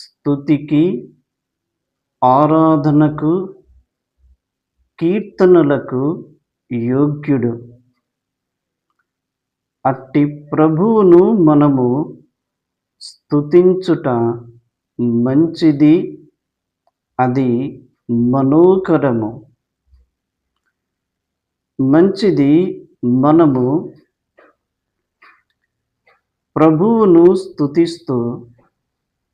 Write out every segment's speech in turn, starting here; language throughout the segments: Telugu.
స్థుతికి ఆరాధనకు కీర్తనలకు యోగ్యుడు. అట్టి ప్రభువును మనము స్తుతించుట మంచిది అది మనోకరము మంచిది మనము ప్రభువును స్థుతిస్తూ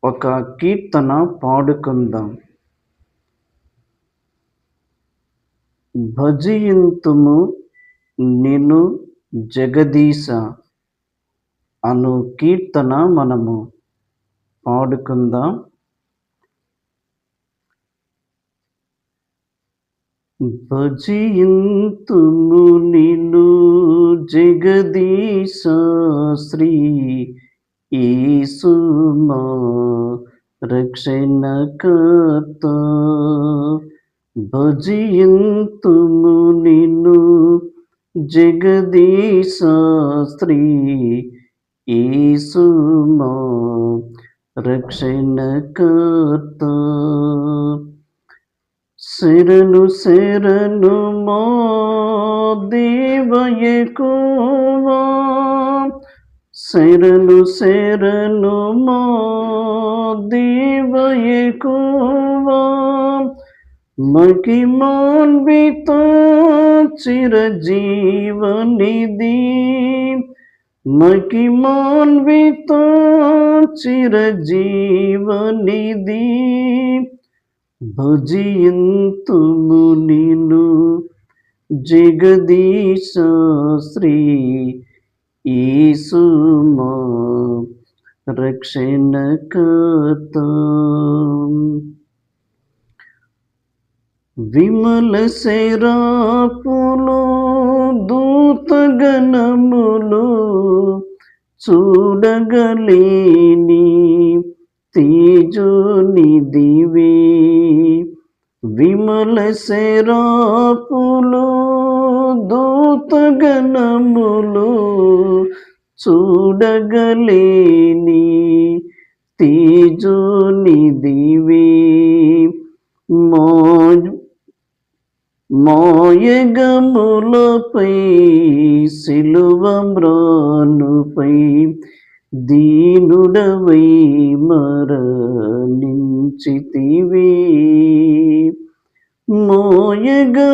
ఒక కీర్తన పాడుకుందాం. భజయింతుము నిను జగదీశ అను కీర్తన మనము పాడుకుందాం. భజయింతుము నిను జగదీశ శ్రీ ఈసుమా రక్షణకర్త భజయంతుము నిన్ను జగదీశ శ్రీ ఈసుమా రక్షణకర్త శరణు శరణు మా దేవయకువా శరణు శరణు మా దేవయకువా మహిమాన్విత చిరజీవనిధి. మహిమాన్విత చిరజీవనిధి. భజయంతుము నిన్ను జగదీశ శ్రీ ఈసుమా రక్షణకర్త. విమల శరాపులు దూతగణములు చూడగలేని తేజోని దివే విమల శరాపులు దూతగణములు చూడగలేని తేజోని దివే మో మోయగములపై సిలువమ్రానుపై దీనుడవై మరణించితివే. మోయగములపై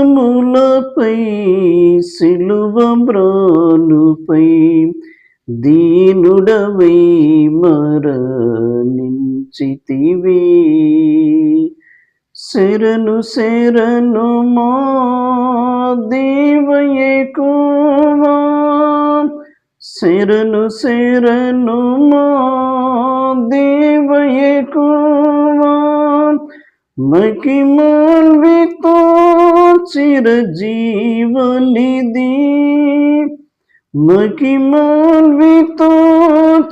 సిలువమ్రానుపై దీనుడవై మరణించితివే. శరణు శరణు మా దేవయకువా శరణు శరణు మా దేవయకువా మహిమాన్విత చిరజీవనిధి. మహిమాన్విత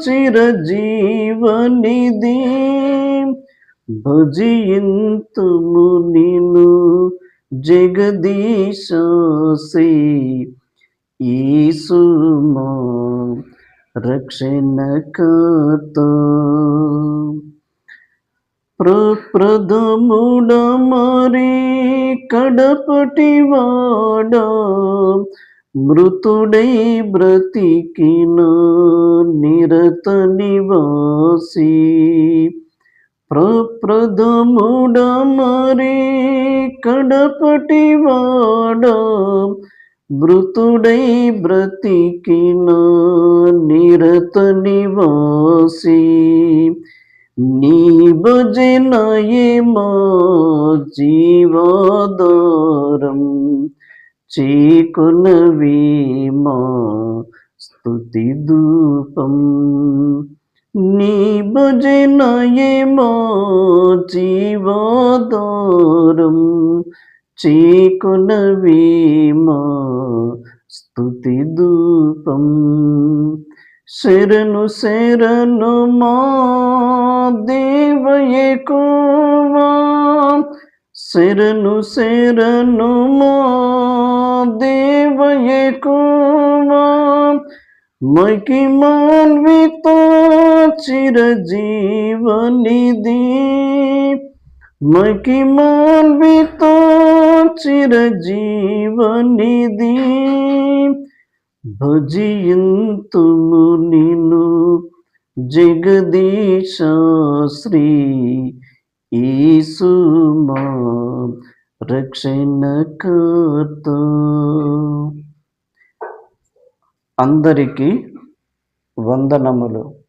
చిరజీవనిధి. భజయంతుము నిన్ను జగదీశే ఈసుమా రక్షణకర్త ప్రప్రథముడ మరి కడపటి వాడ మృతుడై బ్రతికిన నిరత నివాసి. ప్రప్రథముడ మరి కడపటి వాడ మృతుడై బ్రతికిన నిరత నివాసి. నీ భజనయే మా చీకున చేకొనవి స్తుతి ధూపం. నీ భజనయే మా చీకున చేకొనవి స్తుతి ధూపం. శరణు శరణు మా देव ये को सिर नु सिर नु देव ये को मई की मान भी तो चिर जीवनी दी मई की मान भी तो चिर जीवनी दी भजियन तुम नीनू జగదీశ శ్రీ ఈసుమా రక్షణకర్త. అందరికీ వందనములు.